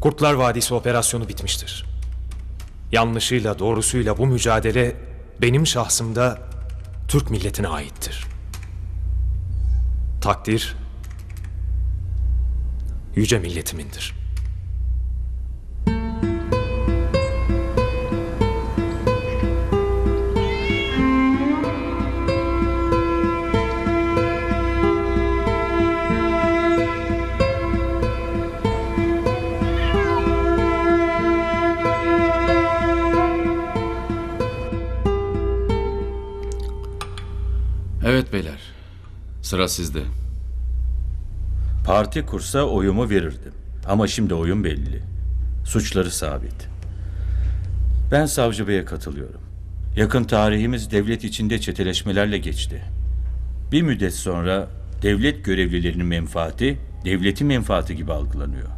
Kurtlar Vadisi operasyonu bitmiştir. Yanlışıyla doğrusuyla bu mücadele benim şahsımda Türk milletine aittir. Takdir yüce milletimindir. Evet beyler. Sıra sizde. Parti kursa oyumu verirdim. Ama şimdi oyun belli. Suçları sabit. Ben Savcı Bey'e katılıyorum. Yakın tarihimiz devlet içinde çeteleşmelerle geçti. Bir müddet sonra devlet görevlilerinin menfaati devletin menfaati gibi algılanıyor.